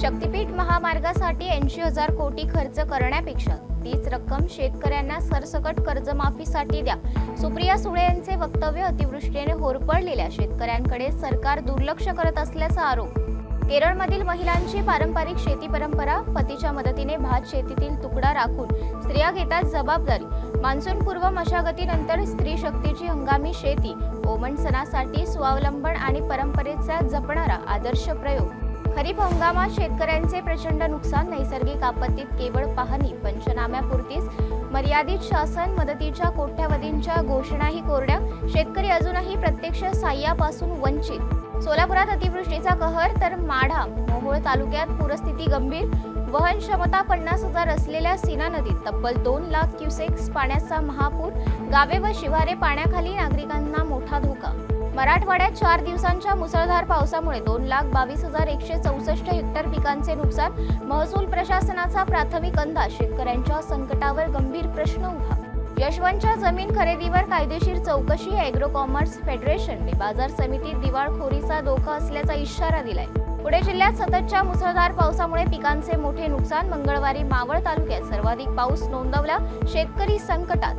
शक्तीपीठ महामार्गासाठी ऐंशी हजार कोटी खर्च करण्यापेक्षा तीच रक्कम शेतकऱ्यांना सरसकट कर्जमाफीसाठी द्या. सुप्रिया सुळे यांचे वक्तव्य अतिवृष्टीने होरपळलेल्या शेतकऱ्यांकडे सरकार दुर्लक्ष करत असल्याचा आरोप. केरळमधील महिलांची पारंपरिक शेती परंपरा पतीच्या मदतीने भात शेतीतील तुकडा राखून स्त्रिया घेतात जबाबदारी. मान्सूनपूर्व मशागतीनंतर स्त्री शक्तीची हंगामी शेती ओमण सणासाठी स्वावलंबन आणि परंपरेचा जपणारा आदर्श प्रयोग. खरीप हंगामात शेतकऱ्यांचे प्रचंड नुकसान नैसर्गिक आपत्तीत केवळ पाहणी पंचनाम्यापुरतीच मर्यादित शासन मदतीच्या कोट्यावधींच्या घोषणाही कोरड्या शेतकरी अजूनही प्रत्यक्ष साह्यापासून वंचित. सोलापुरात अतिवृष्टीचा कहर तर माढा मोहोळ तालुक्यात पूरस्थिती गंभीर वहन क्षमता पन्नास हजार असलेल्या सीना नदीत तब्बल दोन लाख क्युसेक्स पाण्याचा महापूर गावे व शिवारे पाण्याखाली नागरिकांना मराठवाड्यात चार दिवसांच्या मुसळधार पावसामुळे दोन लाख बावीस हजार एकशे चौसष्ट हेक्टर पिकांचे नुकसान. महसूल प्रशासनाचा प्राथमिक अंदाज शेतकऱ्यांच्या संकटावर गंभीर प्रश्न उभा. यशवंतच्या जमीन खरेदीवर कायदेशीर चौकशी अॅग्रो कॉमर्स फेडरेशनने बाजार समितीत दिवाळखोरीचा धोका असल्याचा इशारा दिलाय. पुणे जिल्ह्यात सततच्या मुसळधार पावसामुळे पिकांचे मोठे नुकसान. मंगळवारी मावळ तालुक्यात सर्वाधिक पाऊस नोंदवला. शेतकरी संकटात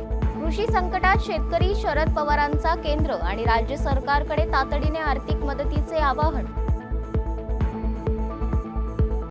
कृषी संकटात शेतकरी शरद पवारांचा केंद्र आणि राज्य सरकारकडे तातडीने आर्थिक मदतीचे आवाहन